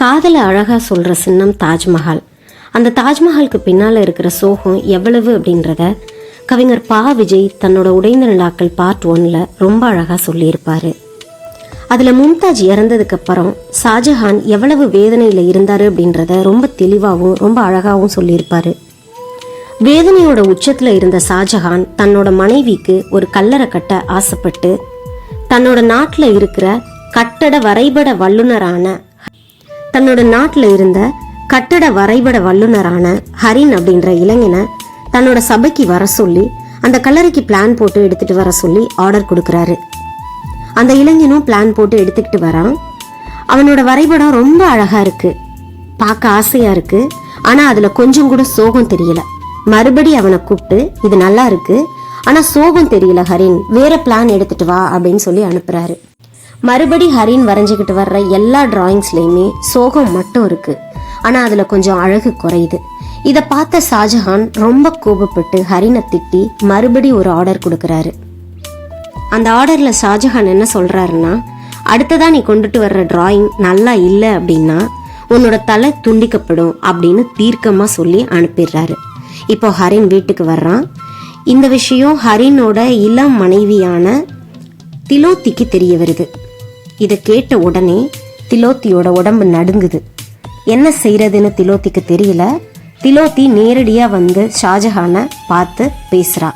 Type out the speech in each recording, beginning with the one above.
காதலை அழகாக சொல்கிற சின்னம் தாஜ்மஹால். அந்த தாஜ்மஹாலுக்கு பின்னால் இருக்கிற சோகம் எவ்வளவு அப்படின்றத கவிஞர் பா விஜய் தன்னோட உடைந்த நிலாக்கள் பார்ட் ஒன்ல ரொம்ப அழகாக சொல்லியிருப்பார். அதில் மும்தாஜ் இறந்ததுக்கு அப்புறம் ஷாஜஹான் எவ்வளவு வேதனையில் இருந்தார் அப்படின்றத ரொம்ப தெளிவாகவும் ரொம்ப அழகாகவும் சொல்லியிருப்பார். வேதனையோட உச்சத்தில் இருந்த ஷாஜஹான் தன்னோட மனைவிக்கு ஒரு கல்லறை கட்ட ஆசைப்பட்டு தன்னோட நாட்டில் இருக்கிற கட்டட வரைபட வல்லுனரான தன்னோட நாட்டில் இருந்த கட்டட வரைபட வல்லுனரான ஹரின் அப்படின்ற இளைஞனை தன்னோட சபைக்கு வர சொல்லி அந்த கல்லறைக்கு பிளான் போட்டு எடுத்துட்டு வர சொல்லி ஆர்டர் கொடுக்குறாரு. அந்த இளைஞனும் பிளான் போட்டு எடுத்துக்கிட்டு வரான். அவனோட வரைபடம் ரொம்ப அழகா இருக்கு. பார்க்க ஆசையா இருக்கு. ஆனா அதுல கொஞ்சம் கூட சோகம் தெரியல. மறுபடி அவனை கூப்பிட்டு இது நல்லா இருக்கு. ஆனா சோகம் தெரியல ஹரின். வேற பிளான் எடுத்துட்டு வா அப்படின்னு சொல்லி அனுப்புறாரு. மறுபடி ஹரின் வரைஞ்சிக்கிட்டு வர்ற எல்லா டிராயிங்ஸ்லேயுமே சோகம் மட்டும் இருக்கு. ஆனா அதுல கொஞ்சம் அழகு குறையுது. இதை பார்த்த ஷாஜஹான் ரொம்ப கோபப்பட்டு ஹரினை திட்டி மறுபடி ஒரு ஆர்டர் கொடுக்குறாரு. அந்த ஆர்டர்ல ஷாஜஹான் என்ன சொல்றாருன்னா அடுத்ததாக நீ கொண்டுட்டு வர்ற டிராயிங் நல்லா இல்லை அப்படின்னா உன்னோட தலை துண்டிக்கப்படும் அப்படின்னு தீர்க்கமா சொல்லி அனுப்பிடுறாரு. இப்போ ஹரின் வீட்டுக்கு வர்றான். இந்த விஷயம் ஹரினோட இளம் மனைவியான திலோத்திக்கு தெரிய வருது. இதை கேட்ட உடனே திலோத்தியோட உடம்பு நடுங்குது. என்ன செய்யறதுன்னு திலோத்திக்கு தெரியல. திலோத்தி நேரடியாக வந்து ஷாஜஹானை பார்த்து பேசுறா.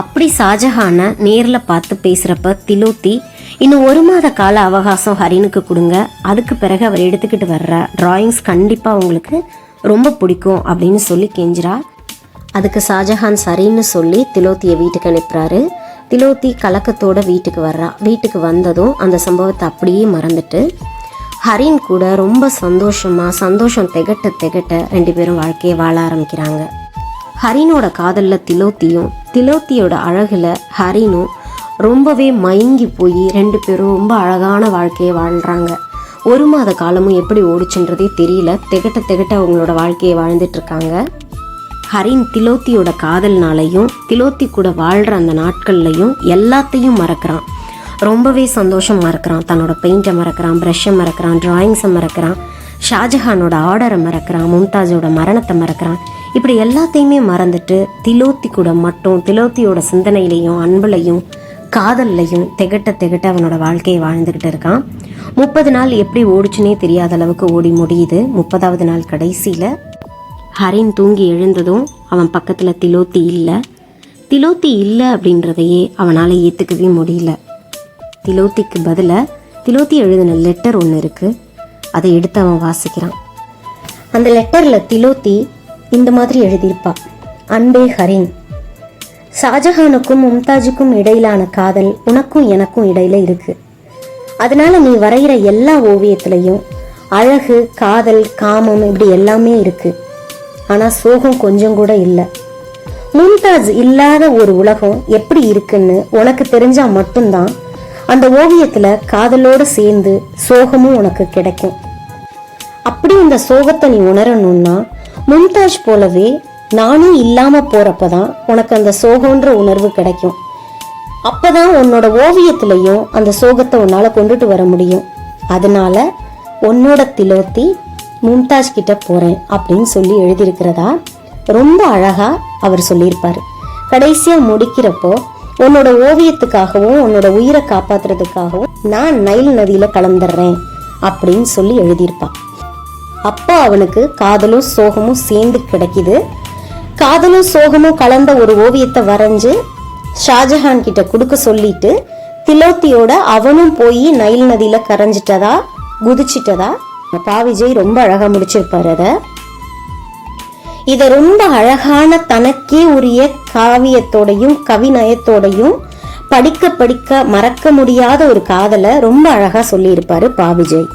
அப்படி ஷாஜஹானை நேரில் பார்த்து பேசுகிறப்ப திலோத்தி இன்னும் ஒரு மாத கால அவகாசம் ஹரினுக்கு கொடுங்க. அதுக்கு பிறகு அவர் எடுத்துக்கிட்டு வர்ற டிராயிங்ஸ் கண்டிப்பாக உங்களுக்கு ரொம்ப பிடிக்கும் அப்படின்னு சொல்லி கெஞ்சிரா அதுக்கு ஷாஜஹான் சரின்னு சொல்லி திலோத்தியை வீட்டுக்கு அனுப்புறாரு. திலோத்தி கலக்கத்தோட வீட்டுக்கு வர்றா. வீட்டுக்கு வந்ததும் அந்த சம்பவத்தை அப்படியே மறந்துட்டு ஹரின் கூட ரொம்ப சந்தோஷமாக சந்தோஷம் திகட்ட திகட்ட ரெண்டு பேரும் வாழ்க்கையை வாழ ஆரம்பிக்கிறாங்க. ஹரினோட காதலில் திலோத்தியும் திலோத்தியோட அழகில் ஹரினும் ரொம்பவே மயங்கி போய் ரெண்டு பேரும் ரொம்ப அழகான வாழ்க்கையை வாழ்றாங்க. ஒரு மாத காலமும் எப்படி ஓடிச்சுன்றதே தெரியல. திகட்ட திகட்ட அவங்களோட வாழ்க்கையை வாழ்ந்துட்டு இருக்காங்க. ஹரின் திலோத்தியோட காதல்னாலையும் திலோத்தி கூட வாழ்கிற அந்த நாட்கள்லையும் எல்லாத்தையும் மறக்கிறான். ரொம்பவே சந்தோஷமாக இருக்கிறான் தன்னோட பெயிண்டை மறக்கிறான் ப்ரஷ்ஷை மறக்கிறான் ட்ராயிங்ஸை மறக்கிறான் ஷாஜஹானோட ஆர்டரை மறக்கிறான் மும்தாஜோட மரணத்தை மறக்கிறான். இப்படி எல்லாத்தையுமே மறந்துட்டு திலோத்தி கூட மட்டும் திலோத்தியோட சிந்தனையிலையும் அன்புலையும் காதல்லையும் திகட்ட திகட்ட அவனோட வாழ்க்கையை வாழ்ந்துக்கிட்டு இருக்கான். முப்பது நாள் எப்படி ஓடிச்சுனே தெரியாத அளவுக்கு ஓடி முடியுது. முப்பதாவது நாள் கடைசியில் ஹரின் தூங்கி எழுந்ததும் அவன் பக்கத்தில் திலோத்தி இல்லை. திலோத்தி இல்லை அப்படின்றதையே அவனால் ஏற்றுக்கவே முடியல. திலோத்திக்கு பதிலாக திலோத்தி எழுதின லெட்டர் ஒன்று இருக்குது அதை எடுத்து அவன் வாசிக்கிறான். அந்த லெட்டரில் திலோத்தி இந்த மாதிரி எழுதியிருப்பா. அன்பே ஹரின் ஷாஜஹானுக்கும் மும்தாஜுக்கும் இடையிலான காதல் உனக்கும் எனக்கும் இடையில இருக்கு. அதனால நீ வரைகிற எல்லா ஓவியத்திலையும் அழகு காதல் காமம் இப்படி எல்லாமே இருக்குது ஆனால் சோகம் கொஞ்சம் கூட இல்லை. மும்தாஜ் இல்லாத ஒரு உலகம் எப்படி இருக்குன்னு உனக்கு தெரிஞ்சா மட்டும்தான் அந்த ஓவியத்துல காதலோடு சேர்ந்து சோகமும் உனக்கு கிடைக்கும். அப்படி இந்த சோகத்தை நீ உணரணும்னா மும்தாஜ் போலவே நானும் இல்லாம போறப்பதான் உனக்கு அந்த சோகன்ற உணர்வு கிடைக்கும். அப்பதான் உன்னோட ஓவியத்திலையும் அந்த சோகத்தை உன்னால கொண்டுட்டு வர முடியும். அதனால உன்னோட திலோத்தி மும்தாஜ் கிட்ட போறேன் அப்படின்னு சொல்லி எழுதியிருக்கிறதா? ரொம்ப அழகா அவர் சொல்லியிருப்பாரு. கடைசியா முடிக்கிறப்போ உன்னோட ஓவியத்துக்காகவும் உன்னோட உயிரை காப்பாத்துறதுக்காகவும் நான் நைல் நதியில கலந்துடுறேன் அப்படின்னு சொல்லி எழுதியிருப்பான் அப்போ அவனுக்கு காதலும் சோகமும் சேர்ந்து கிடைக்குது. காதலும் சோகமும் கலந்த ஒரு ஓவியத்தை வரைஞ்சு ஷாஜஹான் கிட்ட கொடுக்க சொல்லிட்டு திலோத்தியோட அவனும் போய் நைல் நதியில கரைஞ்சிட்டதா? குதிச்சிட்டதா? அப்பா விஜய் ரொம்ப அழகா முடிச்சிருப்பாரு அத. இத ரொம்ப அழகான தனக்கே உரிய காவியத்தோடையும் கவிநயத்தோடையும் படிக்க படிக்க மறக்க முடியாத ஒரு காதலை ரொம்ப அழகா சொல்லியிருப்பாரு பா விஜய்.